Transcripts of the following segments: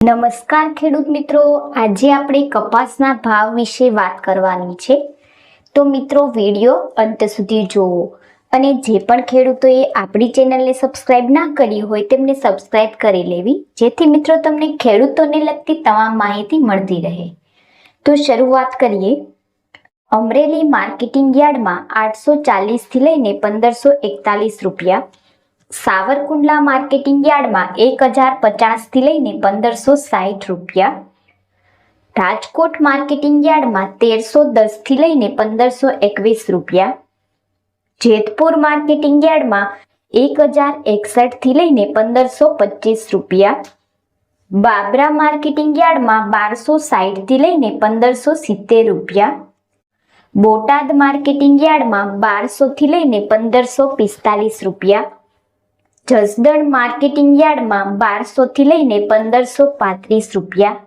નમસ્કાર ખેડૂત મિત્રો. આજે આપણે કપાસના ભાવ વિશે વાત કરવાની છે. તો મિત્રો, વીડિયો અંત સુધી જોવો અને જે પણ ખેડૂતોએ આપણી ચેનલને સબસ્ક્રાઇબ ના કરી હોય તેમને સબસ્ક્રાઇબ કરી લેવી. જેથી મિત્રો તમને ખેડૂતોને લગતી તમામ માહિતી મળતી રહે. તો શરૂઆત કરીએ. અમરેલી માર્કેટિંગ યાર્ડમાં આઠસો ચાલીસથી લઈને પંદરસો એકતાલીસ રૂપિયા સાવરકુંડલા માર્કેટિંગ યાર્ડમાં એક હજાર પચાસથી લઈને પંદરસો સાઠ રૂપિયા. રાજકોટ માર્કેટિંગ યાર્ડમાં તેરસો દસથી લઈને પંદરસો એકવીસ રૂપિયા. જેતપુર માર્કેટિંગ યાર્ડમાં એક હજાર એકસઠથી લઈને પંદરસો પચીસ રૂપિયા. બાબરા માર્કેટિંગ યાર્ડમાં બારસો સાઠથી લઈને પંદરસો સિત્તેર રૂપિયા. બોટાદ માર્કેટિંગ યાર્ડમાં બારસોથી લઈને પંદરસો પિસ્તાલીસ રૂપિયા. જસદણ માર્કેટિંગ યાર્ડમાં બારસોથી લઈને પંદરસો પાંત્રીસ રૂપિયા.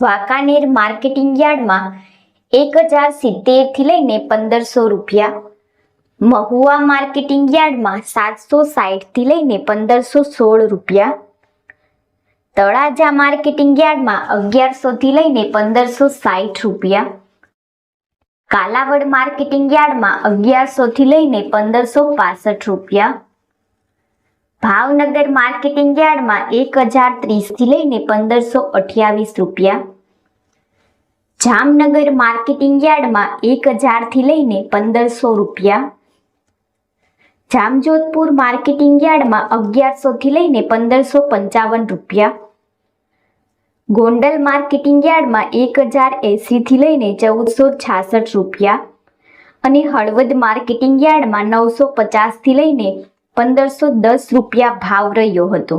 વાંકાનેર માર્કેટિંગ યાર્ડમાં એક હજાર સિત્તેરથી લઈને પંદરસો રૂપિયા. મહુવા માર્કેટિંગ યાર્ડમાં સાતસો સાઠથી લઈને પંદરસો સોળ રૂપિયા. તળાજા માર્કેટિંગ યાર્ડમાં અગિયારસોથી લઈને પંદરસો સાઠ રૂપિયા. કાલાવડ માર્કેટિંગ યાર્ડમાં અગિયારસોથી લઈને પંદરસો પાસઠ રૂપિયા. ભાવનગર માર્કેટિંગ યાર્ડમાં એક હજાર ત્રીસથી લઈને પંદરસો અઠ્યાવીસ રૂપિયા. જામનગર માર્કેટિંગ યાર્ડમાં એક હજારથી લઈને પંદરસો રૂપિયા. જામજોધપુર માર્કેટિંગ યાર્ડમાં અગિયારસોથી લઈને પંદરસો પંચાવન રૂપિયા. ગોંડલ માર્કેટિંગ યાર્ડમાં એક હજાર એંસીથી લઈને ચૌદસો છાસઠ રૂપિયા. અને હળવદ માર્કેટિંગ યાર્ડમાં નવસો પચાસથી લઈને પંદરસો દસ રૂપિયા ભાવ રહ્યો હતો.